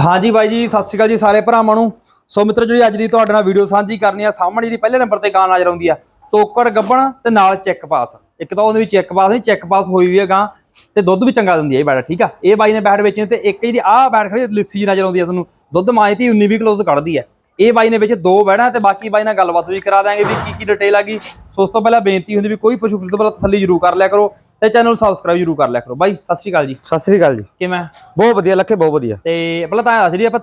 ਹਾਂਜੀ ਬਾਈ ਜੀ, ਸਤਿ ਸ਼੍ਰੀ ਅਕਾਲ ਜੀ ਸਾਰੇ ਭਰਾਵਾਂ ਨੂੰ। ਸੋ ਮਿੱਤਰ, ਜਿਹੜੀ ਅੱਜ ਦੀ ਤੁਹਾਡੇ ਨਾਲ ਵੀਡੀਓ ਸਾਂਝੀ ਕਰਨੀ ਆ, ਸਾਹਮਣੇ ਜਿਹੜੀ ਪਹਿਲੇ ਨੰਬਰ ਤੇ ਗਾਂ ਨਜ਼ਰ ਆਉਂਦੀ ਆ, ਤੋਕੜ ਗੱਬਣ ਤੇ ਨਾਲ ਚੈੱਕ ਪਾਸ ਇੱਕ ਤਾਂ ਉਹਦੇ ਵਿੱਚ ਚੈੱਕ ਪਾਸ ਨਹੀਂ ਚੈੱਕ ਪਾਸ ਹੋਈ ਵੀ ਆ ਗਾਂ, ਤੇ ਦੁੱਧ ਵੀ ਚੰਗਾ ਦਿੰਦੀ ਹੈ ਇਹ ਬੈੜ ਠੀਕ ਆ? ਇਹ ਬਾਈ ਨੇ ਬੈਠ ਵੇਚਣੀ ਤੇ ਇੱਕ ਜਿਹੜੀ ਆਹ ਬੈਠ ਖੜੀ ਲਿੱਸੀ ਨਜ਼ਰ ਆਉਂਦੀ ਆ ਤੁਹਾਨੂੰ। ਦੁੱਧ ਮਾਏ ਤੀ 19 20 ਕਿਲੋ ਦੁੱਧ ਕੱਢਦੀ ਆ। ਇਹ ਬਾਈ ਨੇ ਵਿੱਚ ਦੋ ਬੈੜਾਂ ਤੇ ਬਾਕੀ ਬਾਈ ਨਾਲ ਗੱਲਬਾਤ ਵੀ ਕਰਾ ਦਾਂਗੇ ਵੀ ਕੀ ਕੀ ਡਿਟੇਲ ਆ ਗਈ। ਸੋ ਉਸ ਤੋਂ ਪਹਿਲਾਂ ਬੇਨਤੀ ਹੁੰਦੀ ਵੀ ਕੋਈ ਪਸ਼ੂ ਖਰੀਦ ਤੋਂ ਪਹਿਲਾਂ ਤਸੱਲੀ ਜ਼ਰੂਰ ਕਰ ਲਿਆ ਕਰੋ ਤੇ ਚੈਨਲ ਨੂੰ ਸਬਸਕ੍ਰਾਈਬ ਜ਼ਰੂਰ ਕਰ ਲਿਆ ਕਰੋ। ਬਾਈ ਸਤਿ ਸ਼੍ਰੀ ਅਕਾਲ ਜੀ। ਸਤਿ ਸ੍ਰੀ ਅਕਾਲ ਜੀ। ਕਿਵੇਂ? ਬਹੁਤ ਵਧੀਆ ਲੱਖੇ ਬਹੁਤ ਵਧੀਆ। ਤੇ ਪਹਿਲਾਂ ਤਾਂ ਦੱਸ ਜੀ ਆਪਾਂ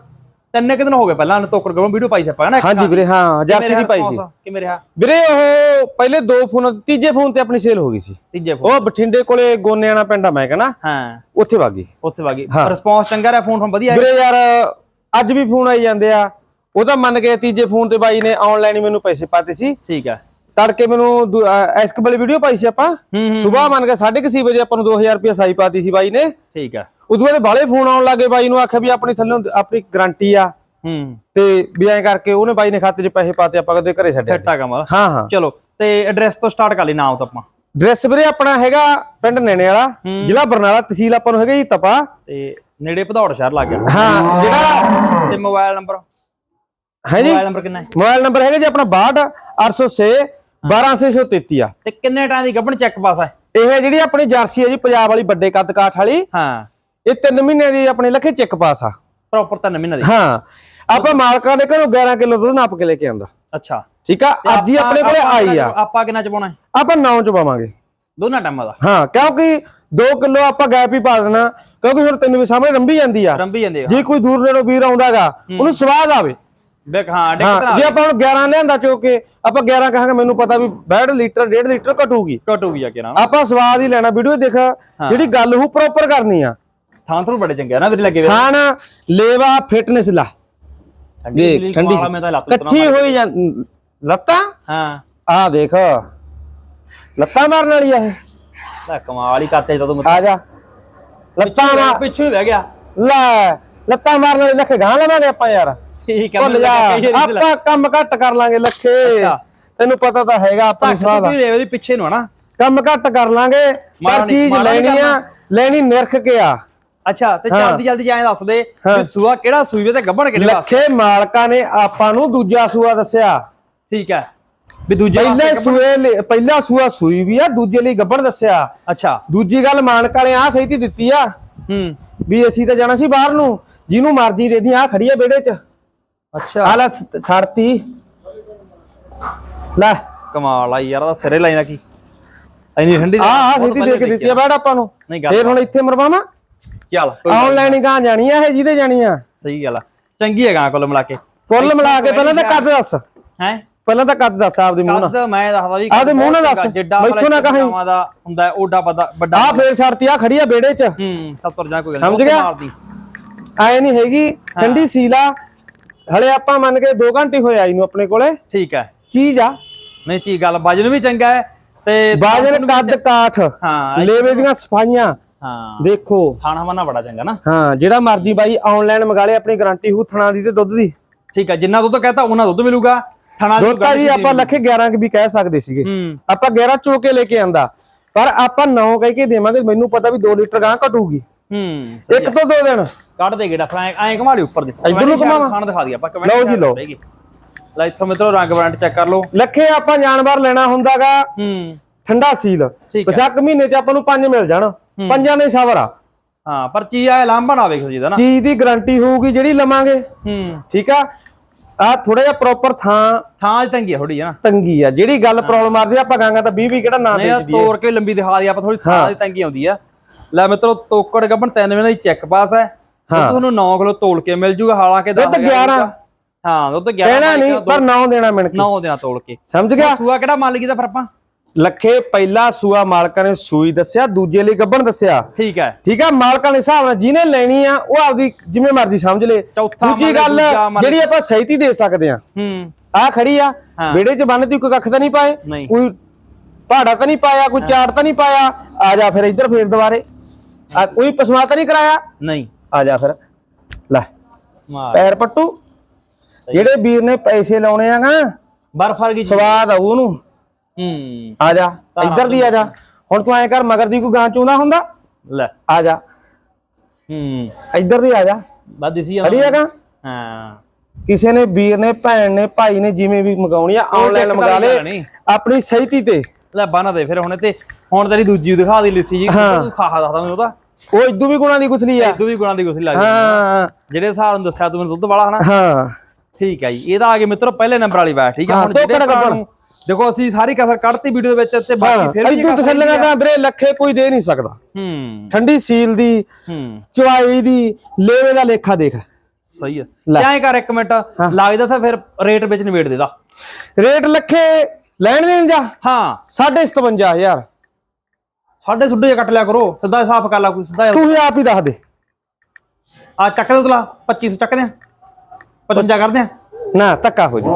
ਤਿੰਨ ਕੁ ਦਿਨ ਹੋ ਗਏ ਪਹਿਲਾਂ ਤੋਕੜ ਗਰੋਂ ਵੀਡੀਓ ਪਾਈ ਸੀ ਆਪਾਂ ਹਨਾ ਇੱਕ ਹਾਂਜੀ ਵੀਰੇ ਹਾਂ ਜਾਰਸੀ ਦੀ ਪਾਈ ਸੀ। ਕਿਵੇਂ ਰਿਹਾ? ਵੀਰੇ ਉਹ ਪਹਿਲੇ ਦੋ ਫੋਨ ਤੀਜੇ ਫੋਨ ਤੇ ਆਪਣੀ ਸੇਲ ਹੋ ਗਈ ਸੀ। ਤੀਜੇ ਫੋਨ ਉਹ ਬਠਿੰਡੇ ਕੋਲੇ ਗੋਨਿਆਣਾ ਪਿੰਡ ਆ ਮੈਂ ਕਹਿੰਦਾ। ਹਾਂ। ਉੱਥੇ ਵਾਗੀ ਉੱਥੇ ਵਾਗੀ। ਰਿਸਪੌਂਸ ਚੰਗਾ ਰਿਹਾ ਫੋਨ ਫੋਨ ਵਧੀਆ ਵੀਰੇ ਯਾਰ ਅੱਜ ਵੀ ਫੋਨ ਆਈ ਜਾਂਦੇ ਆ। ਉਹ ਤਾਂ ਮੰਨ ਕੇ ਤੀਜੇ ਫੋਨ ਤੇ ਬਾਈ ਨੇ ਆਨਲਾਈਨ ਮੈਨੂੰ ਪੈਸੇ ਪਾਤੇ ਸੀ। ਠੀਕ ਹੈ ਤੜਕੇ ਮੈਨੂੰ ਐਸਕ ਵਾਲੀ ਵੀਡੀਓ ਪਾਈ ਸੀ ਆਪਾਂ। ਸਵੇਰ ਮੰਨ ਕੇ 6:30 ਵਜੇ ਆਪਾਂ ਨੂੰ 2000 ਰੁਪਏ ਸਾਈ ਪਾਤੀ ਸੀ ਬਾਈ ਨੇ। ਠੀਕ ਹੈ ਉਦੋਂ ਬਾਅਦ ਬਾਲੇ ਫੋਨ ਆਉਣ ਲੱਗੇ ਬਾਈ ਨੂੰ ਆਖਿਆ ਵੀ ਆਪਣੀ ਥੱਲੋਂ ਆਪਣੀ ਗਾਰੰਟੀ ਆ। ਹੂੰ। ਤੇ ਵੀ ਐਂ ਕਰਕੇ ਉਹਨੇ ਬਾਈ ਨੇ ਖਾਤੇ 'ਚ ਪੈਸੇ ਪਾਤੇ ਆਪਾਂ ਕਦੇ ਘਰੇ ਛੱਡਿਆ ਫਿੱਟਾ ਕਮਲ ਹਾਂ ਹਾਂ। ਚਲੋ ਤੇ ਐਡਰੈਸ ਤੋਂ ਸਟਾਰਟ ਕਰ ਲਈ ਨਾਮ ਤੋਂ ਆਪਾਂ। ਡਰੈਸ ਵੀਰੇ ਆਪਣਾ ਹੈਗਾ ਪਿੰਡ ਨੈਣੇ ਵਾਲਾ ਜ਼ਿਲ੍ਹਾ ਬਰਨਾਲਾ ਤਹਿਸੀਲ ਆਪਾਂ ਨੂੰ ਹੈਗਾ ਜੀ ਤਪਾ। ਤੇ ਨੇੜੇ ਭਦੌੜ ਸ਼ਹਿਰ ਲੱਗ ਗਿਆ। ਹਾਂ ਜਿਹੜਾ ਤੇ ਮੋਬਾਈਲ ਨੰਬਰ ਹੈ ਜੀ ਮੋਬਾਈਲ ਨੰਬਰ ਕਿੰਨਾ ਹੈ? ਮੋਬਾਈਲ ਨੰਬਰ ਹੈਗਾ ਜੀ ਆਪਣਾ 62 806 12633 ਆ। ਤੇ ਕਿੰਨੇ ਟਾਈਮ ਦੀ ਗੱਭਣ ਚੈੱਕ ਪਾਸ ਹੈ ਇਹ ਜਿਹੜੀ ਆਪਣੀ ਜਰਸੀ ਹੈ ਜੀ ਪੰਜਾਬ ਵਾਲੀ ਵੱਡੇ ਕੱਦ ਕਾਠ ਵਾਲੀ ਹਾਂ। ਇਹ 3 ਮਹੀਨੇ ਦੀ ਆਪਣੇ ਲੱਖੇ ਚੈੱਕ ਪਾਸ ਆ। ਪ੍ਰੋਪਰ ਤਾਂ ਮਹੀਨਾ ਦੀ? ਹਾਂ। ਆਪਾਂ ਮਾਲਕਾਂ ਦੇ ਘਰੋਂ 11 ਕਿਲੋ ਦੁੱਧ ਨਾਪ ਕੇ ਲੈ ਕੇ ਆਂਦਾ ਅੱਛਾ। ਠੀਕ ਆ? ਅੱਜ ਹੀ ਆਪਾਂ- ਆਪਣੇ ਕੋਲੇ ਆਈ ਆ। ਆਪਾਂ ਕਿੰਨਾ ਚ ਪਾਉਣਾ ਹੈ? ਆਪਾਂ 9 ਚ ਪਾਵਾਂਗੇ ਦੋਨਾਂ ਟਾਈਮਾਂ ਦਾ? ਹਾਂ ਕਿਉਂਕਿ 2 ਕਿਲੋ ਆਪਾਂ ਗੈਪ ਹੀ ਪਾ ਦੇਣਾ ਕਿਉਂਕਿ ਹੁਣ ਤੈਨੂੰ ਵੀ ਸਾਹਮਣੇ ਰੰਭੀ ਜਾਂਦੀ ਆ। ਰੰਭੀ ਜਾਂਦੇ ਆ। ਜੇ ਕੋਈ ਦੂਰ ਨੇੜੋਂ ਵੀਰ ਆਉਂਦਾਗਾ ਉਹਨੂੰ ਸਵਾਦ ਆਵੇ ਹਾਂ ਡਿੱਕ ਹਾਂ ਜੇ ਆਪਾਂ ਹੁਣ 11 ਲਿਆਂਦਾ ਚੋ ਕੇ ਆਪਾਂ 11 ਕਹਾਂਗੇ ਮੈਨੂੰ ਪਤਾ ਵੀ 1.5 ਲੀਟਰ 1.5 ਲੀਟਰ ਘਟੂਗੀ। ਟੁੱਟੂਗੀ ਜਾ ਕੇ ਨਾ। ਆਪਾਂ ਸਵਾਦ ਹੀ ਲੈਣਾ ਵੀਡੀਓ ਦੇਖ ਜਿਹੜੀ ਗੱਲ ਉਹ ਪ੍ਰੋਪਰ ਕਰਨੀ ਆ। ਥਾਂ ਤੋਂ ਬੜੇ ਚੰਗੇ ਆ ਨਾ ਵੀਰੇ ਲੱਗੇ ਵੇ ਖਾਣ ਲੇਵਾ ਫਿਟਨੈਸ ਲਾ। ਠੰਡੀ ਦੇਖ ਠੰਡੀ ਮੈਂ ਤਾਂ ਲੱਤ ਇਕੱਠੀ ਹੋਈ ਜਾਂ ਲੱਤਾਂ? ਹਾਂ। ਆ ਦੇਖ ਲੱਤਾਂ ਮਾਰਨ ਵਾਲੀ ਆ ਇਹ। ਲੈ ਕਮਾਲ ਹੀ ਕਰਤੇ ਜਦੋਂ ਆ ਜਾ। ਲੱਤਾਂ ਮਾਰ ਪਿੱਛੇ ਹੀ ਬਹਿ ਗਿਆ। ਲੈ ਲੱਤਾਂ ਮਾਰਨ ਵਾਲੀ ਲੱਖੇ ਗਾਂ ਲਵਾਂਗੇ ਆਪਾਂ ਯਾਰ। ਠੀਕ ਹੈ ਭੁੱਲ ਜਾ ਆਪਾਂ ਕੰਮ ਘੱਟ ਕਰ ਲਾਂਗੇ ਲੱਖੇ। ਤੈਨੂੰ ਪਤਾ ਤਾਂ ਹੈਗਾ ਆਪਣੀ ਸਵਾਦ ਆ ਤੂੰ ਰੇਵੇ ਦੀ ਪਿੱਛੇ ਨੂੰ ਹਨਾ ਕੰਮ ਘੱਟ ਕਰ ਲਾਂਗੇ ਪਰ ਚੀਜ਼ ਲੈਣੀ ਆ ਲੈਣੀ ਨਿਰਖ ਕੇ ਆ। ਅੱਛਾ ਤੇ। ਜਲਦੀ ਜਲਦੀ ਜਾਏ ਦੱਸ ਦੇ। ਵੀ ਸੂਆ ਕਿਹੜਾ ਸੂਈ ਤੇ ਗੱਭਣ ਕਿਹੜੇ ਵਾਸਤੇ? ਲੱਖੇ ਮਾਲਕਾਂ ਨੇ ਆਪਾਂ ਨੂੰ ਦੂਜਾ ਸੂਆ ਦੱਸਿਆ। ਠੀਕ ਹੈ। ਵੀ ਦੂਜੇ ਪਹਿਲੇ ਗੱਭਣ- ਸੂਏ ਪਹਿਲਾ ਸੂਆ ਸੂਈ ਵੀ ਆ ਦੂਜੇ ਲਈ ਗੱਬਣ ਦੱਸਿਆ। ਅੱਛਾ। ਦੂਜੀ ਗੱਲ ਮਾਲਕਾਂ ਨੇ ਆ ਸਹੀ ਦਿੱਤੀ ਆ। ਹੂੰ। ਵੀ ਅਸੀਂ ਤਾਂ ਜਾਣਾ ਸੀ ਬਾਹਰ ਨੂੰ। ਜਿਹਨੂੰ ਮਰਜ਼ੀ ਦੇ ਦੀ ਆ ਖੜੀ ਆ ਵਿਹੜੇ 'ਚ। ਅੱਛਾ। ਆ ਲੈ ਸ- ਛੱਡਤੀ। ਲੈ। ਕਮਾਲ ਆ ਯਾਰ ਦਾ ਸਿਰੇ ਲਾਈਦਾ ਕੀ। ਇੰਨੀ ਠੰਡੀ ਆ ਆ ਸਿੱਧੀ ਦੇ ਕੇ ਦਿੱਤੀ ਆ ਬੈਠ ਆਪਾਂ ਨੂੰ। ਫੇਰ ਹੁਣ ਇੱਥੇ ਮਰਵਾਵਾਂ? ਚੱਲ ਆਨਲਾਈਨ ਹੀ ਗਾਂ ਜਾਣੀ ਆ ਇਹ ਜਿਹਦੇ ਜਾਣੀ ਆ। ਸਹੀ ਗੱਲ ਆ। ਚੰਗੀ ਹੈ ਗਾਂ ਕੋਲ ਮਿਲਾ ਕੇ। ਕੁੱਲ ਮਿਲਾ ਕੇ ਪਹਿਲਾਂ ਤਾਂ ਕੱਦ ਦੱਸ। ਹੈ? ਪਹਿਲਾਂ ਤਾਂ ਕੱਦ ਦੱਸ ਆਪਦੇ ਮੂੰਹ ਨਾਲ। ਕੱਦ ਮੈਂ ਦੱਸਦਾ ਵੀ ਆਪਦੇ ਮੂੰਹ ਨਾਲ ਦੱਸ। ਮੈਥੋਂ ਨਾ ਕਹੀਂ। ਗਾਵਾਂ ਦਾ ਹੁੰਦਾ ਓਡਾ ਪਤਾ ਵੱਡਾ ਆ ਫੇਰ ਛੱਡਤੀ ਆ ਖੜੀ ਆ ਵਿਹੜੇ 'ਚ। ਹੂੰ ਸਭ ਤੁਰ ਜਾ ਕੋਈ ਗੱਲ ਸਮਝ ਗਿਆ? ਐ ਨਹੀਂ ਹੈਗੀ ਠੰਡੀ ਸੀਲਾ ਹਲੇ ਆਪਾਂ ਮੰਨ ਕੇ 2 ਘੰਟੇ ਹੋਏ ਆਈ ਨੂੰ ਆਪਣੇ ਕੋਲੇ। ਠੀਕ ਹੈ। ਚੀਜ਼ ਆ। ਨਹੀਂ ਚੀ ਗੱਲ ਵਜਨ ਵੀ ਚੰਗਾ ਹੈ ਤੇ ਬਾਜਨ ਕੱਦ ਕਾਠ ਹਾਂ ਲੇਵੇ ਦੀਆਂ ਸਫਾਈਆਂ। ਹਾਂ। ਦੇਖੋ। ਖਾਣਾ ਵਾਣਾ ਬੜਾ ਚੰਗਾ ਨਾ। ਹਾਂ ਜਿਹੜਾ ਮਰਜ਼ੀ ਬਾਈ ਆਨਲਾਈਨ ਮੰਗਾ ਲੇ ਆਪਣੀ ਗਾਰੰਟੀ ਹੂਥਣਾ ਦੀ ਤੇ ਦੁੱਧ ਦੀ। ਠੀਕ ਹੈ ਜਿੰਨਾ ਦੁੱਧ ਕਹਤਾ ਉਹਨਾਂ ਦੁੱਧ ਮਿਲੂਗਾ। ਥਣਾ ਦੀ ਦੁੱਧ ਜੀ ਆਪਾਂ ਲੱਖੇ 11 ਕਿ ਵੀ ਕਹਿ ਸਕਦੇ ਸੀਗੇ। ਹੂੰ। ਆਪਾਂ 11 ਚੋ ਕੇ ਲੈ ਕੇ ਆਂਦਾ। ਪਰ ਆਪਾਂ 9 ਕਹਿ ਕੇ ਦੇਵਾਂਗੇ ਮੈਨੂੰ ਪਤਾ ਵੀ 2 ਲੀਟਰ ਗਾਂ ਘਟੂਗੀ। ਹੂੰ ਇੱਕ ਤੋਂ ਦੋ ਦਿਨ। ਕੱਢ ਦੇ ਗੇੜਾ ਫਿਰ ਐ ਘਮਾ ਲਈ ਉੱਪਰ ਦੇ। ਇੱਧਰ ਨੂੰ ਘੁਮਾਵਾਂ? ਖਾਣ ਦਿਖਾ ਦੀ ਆਪਾਂ ਕਮੈਂਟ ਲਓ ਜੀ, ਲਓ। ਲੈ ਇੱਥੋਂ ਮਿੱਤਰੋ ਰੰਗ ਬ੍ਰਾਂਡ ਚੈੱਕ ਕਰ ਲਓ। ਲੱਖੇ ਆਪਾਂ ਜਾਨਵਰ ਲੈਣਾ ਹੁੰਦਾਗਾ। ਹੂੰ। ਠੰਡਾ ਸੀਲ। ਠੀਕ ਹੈ। ਮਹੀਨੇ ਚ ਆਪਾਂ ਨੂੰ ਪੰਜ ਮਿਲ ਜਾਣ। ਪੰਜਾਂ ਨੇ ਸਬਰ ਆ। ਹਾਂ ਪਰ ਚੀਜ਼ ਆ ਲਾਂਭਾ ਨਾ ਵੇਖੋ ਜੀ ਦਾ ਨਾ। ਚੀਜ਼ ਦੀ ਗਾਰੰਟੀ ਹੋਊਗੀ ਜਿਹੜੀ ਲਵਾਂਗੇ। ਹੂੰ। ਠੀਕ ਆ? ਆ ਥੋੜਾ ਜਿਹਾ ਪ੍ਰੋਪਰ ਥਾਂ ਥਾਂ ਚ ਤੰਗੀ ਥੋੜੀ ਆ ਨਾ। ਤੰਗੀ ਆ। ਜਿਹੜੀ ਗੱਲ ਪ੍ਰੋਬਲਮ ਆਦੀ ਆਪਾਂ ਗਾਂਗਾ ਤਾਂ 20 20 ਕਿਹੜਾ ਨਾ ਨਹੀਂ ਆ ਵੇਚਦੀ ਤੋੜ ਕੇ ਲੰਬੀ ਦਿਖਾ ਦੀ ਆਪਾਂ ਥੋੜੀ ਥਾਂ ਦੀ ਤੰਗੀ ਆਉਂਦੀ ਆ। ਲੈ ਮਿੱਤਰੋ ਤੋਕੜ ਗੱਬਣ 3 ਮਹੀਨੇ ਦੀ ਚੈੱਕ ਪਾਸ ਹੈ। ਦੁੱਧ ਤੁਹਾਨੂੰ 9 ਕਿਲੋ ਤੋਲ ਕੇ ਮਿਲ ਜੂਗਾ ਹਾਲਾਂਕਿ ਦੁੱਧ 11 ਹਾਂ ਦੁੱਧ 11 ਕਹਿਣਾ ਨਹੀਂ ਪਰ 9 ਦੇਣਾ ਮਿਣ ਕੇ। 9 ਦੇਣਾ ਤੋਲ ਕੇ। ਸਮਝ ਗਿਆ? ਸੂਆ ਕਿਹੜਾ ਮੰਨ ਲਈ ਦਾ ਫਿਰ ਆਪਾਂ ਲੱਖੇ ਪਹਿਲਾ ਸੂਆ ਮਾਲਕਾਂ ਨੇ ਸੂਈ ਦੱਸਿਆ ਦੂਜੇ ਲਈ ਗੱਬਣ ਦੱਸਿਆ। ਠੀਕ ਹੈ। ਠੀਕ ਆ ਮਾਲਕਾਂ ਦੇ ਹਿਸਾਬ ਨਾਲ ਜਿਹਨੇ ਲੈਣੀ ਆ ਉਹ ਆਪਦੀ ਜਿਵੇਂ ਮਰਜ਼ੀ ਸਮਝ ਲੇ। ਦੂਜੀ ਗੱਲ ਜਿਹੜੀ ਆਪਾਂ ਸਹੀਤੀ ਦੇ ਸਕਦੇ ਆ। ਹੂੰ। ਆ ਖੜੀ ਆ ਹਾਂ। ਵਿਹੜੇ 'ਚ ਬੰਨਦੀ ਕੋਈ ਕੱਖ ਤਾਂ ਨਹੀਂ ਪਾਏ। ਕੋਈ ਪਹਾੜਾ ਤਾਂ ਨਹੀਂ ਪਾਇਆ ਕੋਈ ਚਾੜ ਤਾਂ ਨਹੀਂ ਪਾਇਆ? ਆ ਜਾ ਫਿਰ ਇੱਧਰ ਫੇਰ ਦੁਬਾਰੇ। ਆ ਕੋਈ ਪਸਮਾ ਤਾਂ ਨਹੀਂ ਕਰਾਇਆ? ਨਹੀਂ। ਆ ਜਾ ਫਿਰ। ਲੈ। ਮਾਰ। ਪੈਰ ਪੱਟੂ। ਜਿਹੜੇ ਵੀਰ ਨੇ ਪੈਸੇ ਲਾਉਣੇ ਆਗਾ ਬਰਫ ਵਰਗੀ ਚੀਜ਼। ਸਵਾਦ ਆਊ ਉਹਨੂੰ। ਹੂੰ। ਆ ਜਾ। ਇੱਧਰ ਦੀ ਆ ਜਾ। ਹੁਣ ਤੂੰ ਐ ਕਰ ਮਗਰ ਦੀ ਕੋਈ ਗਾਂ ਚੋਂਦਾ ਹੁੰਦਾ? ਲੈ। ਆ ਜਾ। ਹੂੰ। ਇੱਧਰ ਦੀ ਆ ਜਾ। ਬਸ ਦਿਸੀ ਖੜੀ ਹੈਗਾ? ਹਾਂ। ਕਿਸੇ ਨੇ ਵੀਰ ਨੇ ਭੈਣ ਨੇ ਭਾਈ ਨੇ ਜਿਵੇਂ ਵੀ ਮੰਗਾਉਣੀ ਆ ਆਨਲਾਈਨ ਮੰਗਾ ਵਾਲੀ ਲੇ। ਆਪਣੀ ਸਹਿਤੀ ਤੇ। ਲੈ ਬੰਨ ਦੇ ਫਿਰ ਹੁਣ ਤੇ। ਹੁਣ ਤੇਰੀ ਦੂਜੀ ਦਿਖਾ ਦੀ ਲਿੱਸੀ ਜੀ। ਤੂੰ ਖਾਹਾ ਦੱਸਦਾ ਮੈਨੂੰ ਉਹਦਾ। ਉਹ ਇਦੋਂ ਵੀ ਗੁਣਾ ਦੀ ਗੁਥਲੀ ਆ। ਇਦੋਂ ਵੀ ਗੁਣਾਂ ਦੀ ਕੁਛ ਲੱਗ ਹਾਂ। ਜਿਹੜੇ ਹਿਸਾਬ ਨੂੰ ਦੱਸਿਆ ਤੂੰ ਮੈਨੂੰ ਦੁੱਧ ਵਾਲਾ ਹਨਾ। ਹਾਂ। ਠੀਕ ਹੈ ਜੀ। ਇਹਦਾ ਆ ਗਿਆ ਮਿੱਤਰੋ ਪਹਿਲੇ ਨੰਬਰ ਵਾਲੀ ਬੈਠ ਠੀਕ ਹੈ ਹੁਣ ਜਿਹੜੇ ਦੇਖੋ ਅਸੀਂ ਸਾਰੀ ਕਸਰ ਕੱਢਤੀ ਵੀਡੀਓ ਦੇ ਵਿੱਚ ਤੇ ਬਾਕੀ ਫਿਰ ਵੀ ਇਦੋਂ ਤਸੱਲੀਆਂ ਤਾਂ ਵੀਰੇ ਲੱਖੇ ਕੋਈ ਦੇ ਨਹੀਂ ਸਕਦਾ। ਹੂੰ। ਠੰਡੀ ਸੀਲ ਦੀ ਹੂੰ। ਚਵਾਈ ਦੀ ਲੇਵੇ ਦਾ ਲੇਖਾ ਦੇਖ। ਸਹੀ ਹੈ ਲੈ। ਐਂ ਕਰ ਇੱਕ ਮਿੰਟ ਲੱਗਦਾ ਤਾਂ ਫਿਰ ਰੇਟ ਵਿੱਚ ਨਿਬੇੜ ਦੇਦਾ ਰੇਟ ਲੱਖੇ ਲੈਣ ਦੇਣ ਜਾ। ਹਾਂ। 57500 ਸਾਢੇ ਸੁੱਡੇ ਕੱਟ ਲਿਆ ਕਰੋ ਸਿੱਧਾ ਸਾਫ਼ ਕਰ ਲਾ ਕੋਈ ਸਿੱਧਾ ਤੂੰ ਆਪ ਹੀ ਦੱਸ ਦੇ। ਆ ਚੱਕ ਦੇ ਉਤਲਾ 2500 ਚੱਕਦੇ ਆ। 55 ਕਰਦੇ ਆ। ਨਾ ਧੱਕਾ ਹੋ ਜਾ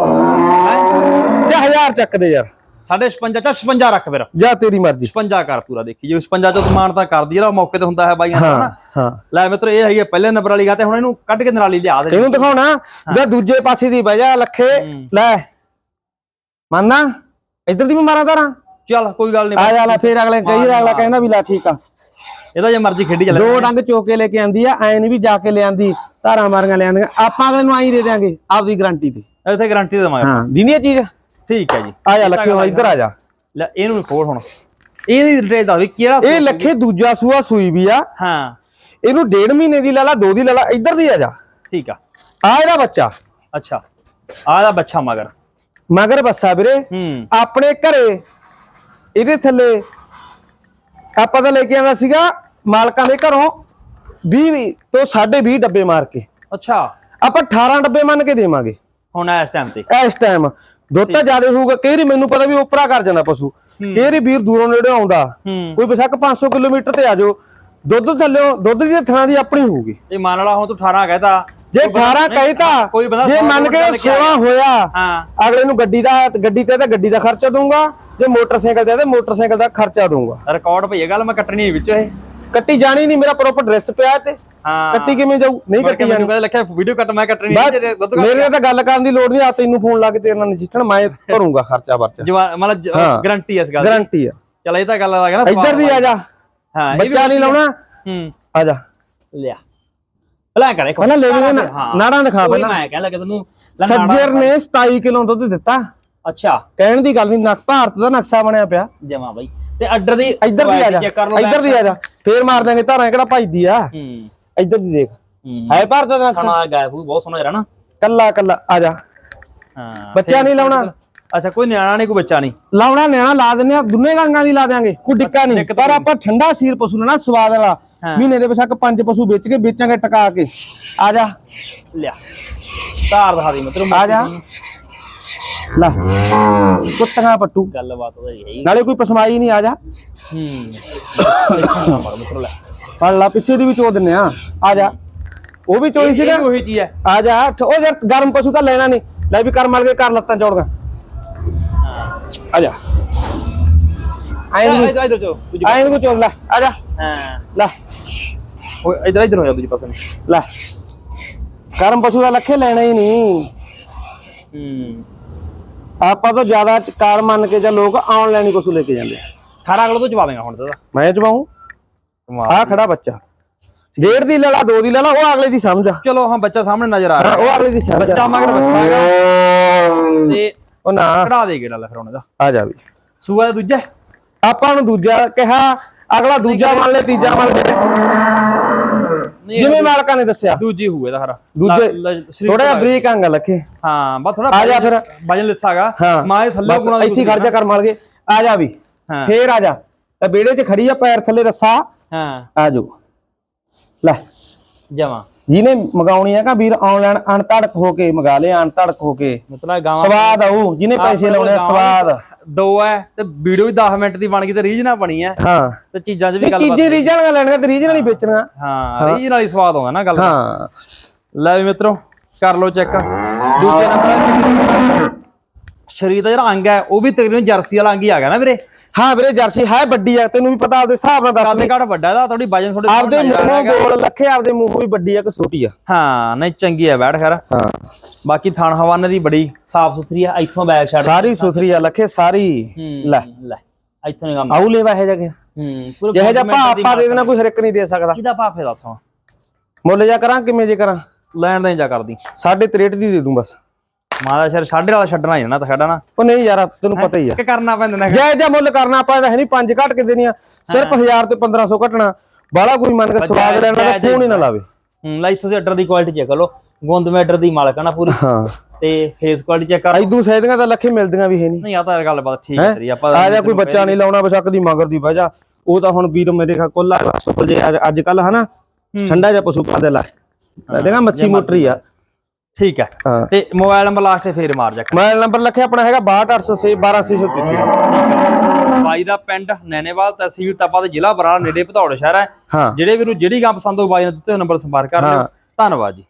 ਜਾਂ 1000 ਚੱਕ ਦੇ ਯਾਰ। ਸਾਢੇ 56 ਚਾ 56 ਰੱਖ ਫਿਰ। ਜਾ ਤੇਰੀ ਮਰਜ਼ੀ। 56 ਕਰ ਪੂਰਾ ਦੇਖੀ ਜੇ 56 ਚੋਂ ਸਮਾਨ ਤਾਂ ਕਰਦੀ ਜਿਹੜਾ ਮੌਕੇ ਤੇ ਹੁੰਦਾ ਹੈ ਬਾਈਆਂ ਦਾ ਹਾਂ ਲੈ ਮਿੱਤਰ ਇਹ ਹੈਗੀ ਪਹਿਲੇ ਨੰਬਰ ਵਾਲੀ ਗਾ ਤੇ ਹੁਣ ਇਹਨੂੰ ਕੱਢ ਕੇ ਨਰਾਲੀ ਲਿਆ ਦੇ। ਤੈਨੂੰ ਦਿਖਾਉਣਾ ਜੇ ਦੂਜੇ ਪਾਸੇ ਦੀ ਵਜ੍ਹਾ ਲੱਖੇ। ਲੈ। ਮੰਨਦਾ ਇੱਧਰ ਦੀ ਵੀ ਮਾਰਾਂ ਧਾਰਾਂ। ਚੱਲ ਕੋਈ ਗੱਲ ਨਹੀਂ ਆ ਜਾ ਲੈ ਫੇਰ ਅਗਲੇ ਕਈ ਅਗਲਾ ਕਹਿੰਦਾ ਵੀ ਲੈ ਠੀਕ ਆ। ਇਹਦਾ ਜੇ ਮਰਜ਼ੀ ਖੇਡੀ ਚੱਲੇ। ਦੋ ਡੰਗ ਚੋਕ ਕੇ ਲੈ ਕੇ ਆਂਦੀ ਆ ਐ ਨਹੀਂ ਵੀ ਜਾ ਕੇ ਲਿਆਂਦੀ ਧਾਰਾਂ ਮਾਰੀਆਂ ਲਿਆਂਦੀਆਂ ਆਪਾਂ ਤੈਨੂੰ ਆਈ ਦੇ ਦਿਆਂਗੇ ਆਪਦੀ ਗਾਰੰਟੀ ਤੇ। ਇੱਥੇ ਗਾਰੰਟੀ ਦੇਵਾਂਗੇ। ਹਾਂ ਦਿੰਦੀ ਇਹ ਚੀਜ਼? ਠੀਕ ਹੈ ਜੀ। ਆ ਜਾ ਲੱਖੇ ਹੁਣ ਇੱਧਰ ਆ ਜਾ। ਲੈ ਇਹਨੂੰ ਖੋਲ ਹੁਣ। ਇਹਦੀ ਡਿਟੇਲ ਦੱਸ ਵੀ ਕਿਹੜਾ ਇਹ ਲੱਖੇ ਦੂਜਾ ਸੂਆ ਸੂਈ ਵੀ ਆ। ਹਾਂ। ਇਹਨੂੰ ਡੇਢ ਮਹੀਨੇ ਦੀ ਲੈ ਲਾ ਦੋ ਦੀ ਲੈ ਲਾ ਇੱਧਰ ਦੀ ਆ ਜਾ। ਠੀਕ ਆ। ਆ ਇਹਦਾ ਬੱਚਾ। ਅੱਛਾ। ਆਹ ਦਾ ਬੱਚਾ ਮਗਰ। ਮਗਰ ਬੱਸਾ ਵੀਰੇ। ਆਪਣੇ ਘਰੇ ਇਹਦੇ ਥੱਲੇ। ਆਪਾਂ ਤਾਂ ਲੈ ਕੇ ਆਂਦਾ ਸੀਗਾ ਮਾਲਕਾਂ ਦੇ ਘਰੋਂ 20 ਤੋਂ 20 ਡੱਬੇ ਮਾਰ ਕੇ। ਅੱਛਾ। ਆਪਾਂ 18 ਡੱਬੇ ਮੰਨ ਕੇ ਦੇਵਾਂਗੇ। ਹੁਣ ਇਸ ਟਾਈਮ ਤੇ। ਇਸ ਟਾਈਮ ਦੁੱਧ ਤਾਂ ਜ਼ਿਆਦਾ ਹੋਊਗਾ। ਵਾਰੀ ਮੈਨੂੰ ਪਤਾ ਵੀ ਉਪਰਾ ਕਰ ਜਾਂਦਾ ਪਸ਼ੂ। ਕਈ ਵਾਰੀ ਦੂਰੋਂ ਨੇੜੇ ਆਉਂਦਾ। ਕੋਈ ਬੇਸ਼ੱਕ 500 ਕਿਲੋਮੀਟਰ ਤੇ ਆ ਜਾਓ। ਦੁੱਧ ਥੱਲੇ ਦੁੱਧ ਦੀ ਥਣਾ ਦੀ ਆਪਣੀ ਹੋਊਗੀ। ਇਹ ਮੰਨ ਵਾਲਾ ਹੁਣ ਤੂੰ 18 ਕਹਿਤਾ ਜੇ ਕੋਈ ਬੰਦਾ- 18 ਨਹੀਂ, ਕਹਿਤਾ ਜੇ ਮੰਨ ਕੇ ਕਿਲੋਮੀਟਰ ਲੈ 16 ਹੋਇਆ ਹਾਂ। ਅਗਲੇ ਨੂੰ ਗੱਡੀ ਦਾ ਗੱਡੀ ਤੇ ਤਾਂ ਗੱਡੀ ਦਾ ਖਰਚਾ ਦਊਂਗਾ। ਜੇ ਮੋਟਰਸਾਈਕਲ ਤੇ ਤਾਂ ਮੋਟਰਸਾਈਕਲ ਦਾ ਖਰਚਾ ਦਊਂਗਾ। ਰਿਕਾਰਡ ਭਈ ਗੱਲ ਮੈਂ ਕੱਟਣੀ ਨਹੀਂ ਵਿੱਚੋਂ ਇਹ। ਕੱਟੀ ਜਾਣੀ ਨਹੀਂ ਮੇਰਾ ਪ੍ਰੋਪਰ ਡਰੈਸ ਪਿਆ ਤੇ ਹਾਂ। ਕੱਟੀ ਕਿਵੇਂ ਜਾਊ? ਨਹੀਂ ਕੱਟੀ ਜਾਣੀ। ਮੈਨੂੰ ਲੱਗਿਆ ਵੀਡੀਓ ਕੱਟ ਮੈਂ ਕੱਟਣੀ ਮੇਰੇ ਨਾਲ ਤਾਂ ਗੱਲ ਕਰਨ ਦੀ ਲੋੜ ਨਹੀਂ ਆ ਤੈਨੂੰ ਫੋਨ ਲਾ ਕੇ ਤੇਰੇ ਨਾਲ ਨਜਿੱਠਣ ਮੈਂ ਭਰੂੰਗਾ ਖਰਚਾ ਵਰਚਾ। ਜਵਾਨ ਮਤਲਬ ਹਾਂ। ਗਾਰੰਟੀ ਇਸ ਗੱਲ ਦੀ। ਗਾਰੰਟੀ ਆ। ਚਲ ਇਹ ਤਾਂ ਗੱਲ ਆ ਗਿਆ ਨਾ ਇੱਧਰ ਦੀ ਆ ਜਾ। ਹਾਂ ਬੱਚਾ ਨਹੀਂ ਲਾਉਣਾ। ਹੂੰ। ਆ ਜਾ। ਲਿਆ। ਭਲਾ ਕਰ ਇੱਕ ਪਹਿਲਾਂ ਲੈ ਹਾਂ। ਨਾੜਾਂ ਦਿਖਾ ਪਹਿਲਾਂ। ਮੈਂ ਕਹਿ ਲੱਗਾ ਤੈਨੂੰ ਸੱਜਰ ਨੇ 27 ਕਿਲੋ ਦੁੱਧ ਦਿੱਤਾ। ਅੱਛਾ। ਕਹਿਣ ਦੀ ਗੱਲ ਨਹੀਂ ਨਕ ਭਾਰਤ ਦਾ ਨਕਸ਼ਾ ਬਣਿਆ ਪਿਆ। ਜਮਾ ਬਾਈ। ਤੇ ਅੱਡਰ ਦੀ ਇੱਧਰ ਦੀ ਆ ਜਾ ਇੱਧਰ ਦੀ ਆ ਜਾ। ਫੇਰ ਮਾਰ ਦਾਂਗੇ ਧਾਰਾਂ ਕਿਹੜਾ ਭਜਦੀ ਆ? ਹੂੰ। ਇੱਧਰ ਦੀ ਦੇਖ। ਹੂੰ। ਹੈ ਭਾਰਤ ਦਾ ਨਕਸ਼ਾ। ਖਾਣਾ ਗਾਇਬ ਬਹੁਤ ਸੋਹਣਾ ਯਾਰ ਨਾ। ਕੱਲਾ ਕੱਲਾ ਆ ਜਾ। ਹਾਂ ਬੱਚਾ ਨਹੀਂ ਲਾਉਣਾ। ਅੱਛਾ ਕੋਈ ਨਿਆਣਾ ਨਹੀਂ ਕੋਈ ਬੱਚਾ ਨਹੀਂ। ਲਾਉਣਾ ਨਿਆਣਾ ਲਾ ਦਿੰਨੇ ਆ ਦੁੰਨੇ ਗਾਂਗਾਂ ਦੀ ਲਾ ਦਿਆਂਗੇ ਕੋਈ ਡਿੱਕਾ ਨਹੀਂ। ਪਰ ਆਪਾਂ ਠੰਡਾ ਸੀਰ ਪਸ਼ੂ ਲੈਣਾ ਸਵਾਦ ਵਾਲਾ। ਹਾਂ। ਮਹੀਨੇ ਦੇ ਬੇਸ਼ੱਕ ਪੰਜ ਪਸ਼ੂ ਵੇਚ ਕੇ ਵੇਚਾਂਗੇ ਟਕਾ ਕੇ। ਆ ਜਾ। ਲਿਆ। ਧਾਰ ਦਿਖਾ ਦੀ ਮਤਲਬ ਆ ਜਾ। ਲੈ। ਕੁੱਤਗਾ ਪੱਟੂ। ਗੱਲਬਾਤ ਉਹਦਾ ਹੀ ਹੈ ਨਾਲੇ ਕੋਈ ਪਸਮਾਈ ਨਹੀਂ ਆ ਜਾ। ਹੂੰ। ਲੈ। ਪਿੱਛੇ ਦੀ ਵੀ ਚੋ ਦਿੰਨੇ ਆ। ਆ ਜਾ। ਉਹ ਵੀ ਚੋਈ ਇਹ ਸੀਗਾ ਉਹੀ ਚੀਜ਼ ਹੈ ਆ ਜਾ। ਉਹ ਯਾਰ ਗਰਮ ਪਸ਼ੂ ਤਾਂ ਲੈਣਾ ਨਹੀਂ। ਲੈ ਵੀ ਕਰ ਮਲ ਕੇ ਕਰ ਲੱਤਾਂ ਚੌੜਗਾ ਆ ਜਾ। ਆਏ ਨੂੰ ਇਧਰ ਜੋ ਦੂਜੀ ਆਏ ਨੂੰ ਚੋੜ ਲੈ। ਆ ਜਾ। ਹਾਂ। ਲੈ। ਉਹ ਇਧਰ ਇਧਰ ਹੋ ਜਾ ਦੂਜੀ ਪਾਸੇ ਨੂੰ। ਲੈ। ਗਰਮ ਪਸ਼ੂ ਦਾ ਲੱਖੇ ਲੈਣਾ ਹੀ ਨਹੀਂ। ਹੂੰ। ਆਪਾਂ ਤਾਂ ਜ਼ਿਆਦਾ ਕਾਰ ਮੰਨ ਕੇ ਜਾਂ ਲੋਕ ਆਨਲਾਈਨ ਹੀ ਪਸ਼ੂ ਲੈ ਕੇ ਜਾਂਦੇ ਆ। 18 ਕਿਲੋ ਤੋਂ ਦੇਗਾ ਹੁਣ ਤਾਂ। ਮੈਂ ਚਵਾਉਂ ਕਮਾਲ ਆ ਖੜਾ ਬੱਚਾ। ਡੇਢ ਦੀ ਲੈ ਲਾ ਦੋ ਦੀ ਲੈ ਲਾ ਉਹ ਅਗਲੇ ਦੀ ਸਮਝ ਆ। ਚਲੋ ਹਾਂ ਬੱਚਾ ਸਾਹਮਣੇ ਨਜ਼ਰ ਆ ਹਾਂ, ਰਿਹਾ ਉਹ ਅਗਲੇ ਦੀ ਸਮਝ ਬੱਚਾ ਮਗਰ ਬੱਚਾ ਹੈਗਾ। ਤੇ ਉਹ ਨਾ। ਕਢਾ ਦੇ ਗੇੜਾ ਲੈ ਫਿਰ ਉਹਨੇ ਦਾ ਆ ਜਾ ਵੀ। ਸੂਆ ਦਾ ਦੂਜਾ? ਹੈ? ਆਪਾਂ ਨੂੰ ਦੂਜਾ ਕਿਹਾ ਅਗਲਾ ਦੂਜਾ ਮੰਨ ਲੈ ਤੀਜਾ ਮੰਨ ਲੈ। ਨਹੀਂ ਜਿਵੇਂ ਮਾਲਕਾਂ ਨੇ ਦੱਸਿਆ। ਦੂਜੀ ਹੋਊ ਇਹਦਾ ਹਰਾ। ਦੂਜੇ ਥੋੜਾ ਜਿਹਾ ਬਰੀਕ ਅੰਗ ਲੱਖੇ ਹਾਂ ਬਸ ਥੋੜਾ ਆ ਜਾ ਫਿਰ। ਵਜਨ ਲਿਸਾਗਾ ਹਾਂ ਮਾਂ ਦੇ ਥੱਲੇ ਬਸ ਗੁਣਾ ਇੱਥੇ ਹੀ ਖੜ ਜਾ ਕਰ ਮਲ ਕੇ ਆ ਜਾ ਵੀ। ਹਾਂ। ਫੇਰ ਆ ਜਾ। ਤੇ ਬੇੜੇ 'ਚ ਖੜੀ ਆ ਪੈਰ ਥੱਲੇ ਰੱਸਾ। ਹਾਂ। ਆ ਜਾਓ। ਲੈ। ਜਮਾ ਜਿਹਨੇ ਮਗਾਉਣੀ ਆ ਕਾ ਵੀਰ ਆਨਲਾਈਨ ਅਣਧੜਕ ਹੋ ਕੇ ਮਗਾ ਲੇ ਅਣਧੜਕ ਹੋ ਕੇ। ਮਤਲਬ ਗਾਵਾਂ ਸਵਾਦ ਆਊ। ਜਿਹਨੇ ਪੈਸੇ ਆਪਣੇ ਲਾਉਣੇ ਆ, ਗਾਵਾਂ ਸਵਾਦ। ਦੋ ਹੈ ਤੇ ਵੀਡੀਓ ਵੀ 10 ਮਿੰਟ ਦੀ ਬਣ ਗਈ ਤੇ ਰੀਝ ਨਾ ਬਣੀ ਹੈ ਹਾਂ। ਤੇ ਚੀਜ਼ਾਂ 'ਚ ਵੀ ਗੱਲ ਚੀਜ਼ੇ ਰੀਜਨ ਲੈਣੀਆਂ ਤੇ ਰੀਜਨ ਨਹੀਂ ਵੇਚਣੀਆਂ। ਹਾਂ ਰੀਝ ਨਾਲ ਹੀ ਸਵਾਦ ਆਉਂਦਾ ਨਾ ਗੱਲ ਦਾ। ਹਾਂ। ਲੈ ਵੀ ਮਿੱਤਰੋ ਕਰ ਲਓ ਚੈੱਕ। ਦੂਜੇ ਨੰਬਰ। ਸ਼ਰੀਰ ਦਾ ਜਿਹੜਾ ਅੰਗ ਹੈ ਉਹ ਵੀ ਤਕਰੀਬਨ ਜਰਸੀ ਵਾਲਾ ਅੰਗ ਹੀ ਆ ਗਿਆ ਨਾ ਵੀਰੇ? ਹਾਂ ਵੀਰੇ ਜਰਸੀ ਹੈ ਵੱਡੀ ਆ ਤੈਨੂੰ ਵੀ ਪਤਾ ਆਪਦੇ ਹਿਸਾਬ ਨਾਲ ਦੱਸ ਕੱਦ ਕਾਠ ਵੱਡਾ ਇਹਦਾ ਥੋੜੀ ਵਜਨ ਥੋੜੀ ਆਪਦੇ ਮੂੰਹੋਂ ਗੋਲ ਲੱਖੇ ਆਪਦੇ ਮੂੰਹੋਂ ਵੀ ਵੱਡੀ ਆ ਕਿ ਛੋਟੀ ਆ ਹਾਂ ਨਹੀਂ ਚੰਗੀ ਹੈ ਬੈਠ ਖੈਰ ਹਾਂ। ਬਾਕੀ ਥਣ ਹਵਾਨੇ ਦੀ ਬੜੀ ਸਾਫ਼ ਸੁਥਰੀ ਆ ਇੱਥੋਂ ਬੈਕ ਛੱਡ ਸਾਰੀ ਸੁਥਰੀ ਆ ਲੱਖੇ ਸਾਰੀ। ਲੈ। ਲੈ ਇੱਥੋਂ ਨਹੀਂ ਕੰਮ ਆਉ ਲੈਵਾ ਹੈ ਜਗੇ ਹੂੰ ਜਿਹੇ ਜਿਹਾ compliment ਭਾ ਦੀ ਆਪਾਂ ਦੇ ਦੇਣਾ ਕੋਈ ਹਰ ਇੱਕ ਨਹੀਂ ਦੇ ਸਕਦਾ। ਇਹਦਾ ਭਾਅ ਫੇਰ ਦੱਸਾਂ? ਮੁੱਲ ਜਾ ਕਰਾਂ ਕਿਵੇਂ ਜੇ ਕਰਾਂ? ਲੈਣ ਦੇ ਜਾ ਕਰਦੀ। ਸਾਢੇ 63 ਦੀ ਦੇ ਦੂੰ ਬਸ। ਮਾਰਾ ਸ਼ਰ ਸਾਡੇ ਵਾਲਾ ਛੱਡਣਾ ਹੀ ਨਾ ਤਾਂ ਛੱਡਣਾ। ਉਹ ਨਹੀਂ ਯਾਰ ਤੈਨੂੰ ਪਤਾ ਹੀ ਆ। ਕਿ ਕਰਨਾ ਪੈਂਦਾ ਨਾ। ਜੈ ਜੈ ਮੁੱਲ ਕਰਨਾ ਆਪਾਂ ਇਹਦਾ ਹੈ ਨਹੀਂ ਪੰਜ ਘੱਟ ਕੇ ਦੇਣੀਆਂ। ਸਿਰਫ 1000 ਤੇ 1500 ਘਟਣਾ। ਬਾਲਾ ਕੋਈ ਮੰਨ ਕੇ ਸਵਾਦ ਲੈਣਾ ਤਾਂ ਫੋਨ ਹੀ ਨਾ ਲਾਵੇ। ਹੂੰ ਲਾਈਫ ਤੁਸੀਂ ਅੱਡਰ ਦੀ ਕੁਆਲਿਟੀ ਚੈੱਕ ਕਰ। ਲਓ ਗੁੰਦ ਮੈਟਰ ਦੀ ਮਾਲਕ ਆ ਨਾ ਪੂਰੀ। ਹਾਂ। ਤੇ ਫੇਸ ਕੁਆਲਿਟੀ ਚੈੱਕ ਕਰ। ਐਦੂ ਸੈਦੀਆਂ ਤਾਂ ਲੱਖੇ ਮਿਲਦੀਆਂ ਵੀ ਹੈ ਨਹੀਂ। ਨਹੀਂ ਆ ਤਾਂ ਗੱਲ ਬਾਤ ਠੀਕ ਹੈ? ਤੇਰੀ ਆਪਾਂ ਆ ਜਾ ਕੋਈ ਬੱਚਾ ਨਹੀਂ ਲਾਉਣਾ ਬਸ਼ੱਕ ਦੀ ਮਗਰ ਦੀ ਵਜ੍ਹਾ। ਉਹ ਤਾਂ ਹੁਣ ਵੀਰ ਮੇਰੇ ਖਾ ਕੋਲਾ ਸੁਪਰ ਜੇ ਅੱਜ ਕੱਲ ਹਨਾ ਠੰਡਾ ਜਿਹਾ ਪਸ਼ੂ ਪਾਦੇ ਲਾ। ਦੇਖਾ ਮੱਛੀ ਮੋਟਰੀ ਆ। ਠੀਕ ਹੈ। ਤੇ ਮੋਬਾਈਲ ਨੰਬਰ ਲਾਸਟ ਤੇ ਫੇਰ ਮਾਰ ਜਾ। ਮੋਬਾਈਲ ਨੰਬਰ ਲਿਖਿਆ ਆਪਣਾ ਹੈਗਾ 62806 12633 ਬਾਈ ਦਾ ਪਿੰਡ ਨੈਣੇਵਾਲ ਤਹਿਸੀਲ ਤਪਾ ਤੇ ਜ਼ਿਲ੍ਹਾ ਬਰਾਲਾ ਨੇੜੇ ਭਦੌੜ ਸ਼ਹਿਰ ਹੈ। ਜਿਹੜੇ ਵੀਰ ਜਿਹੜੀ ਗਾਂ ਪਸੰਦ ਹੋ ਬਾਈ ਨੇ ਦਿੱਤੇ ਨੰਬਰ ਸੰਪਰਕ ਕਰ ਲਿਓ। ਧੰਨਵਾਦ ਜੀ।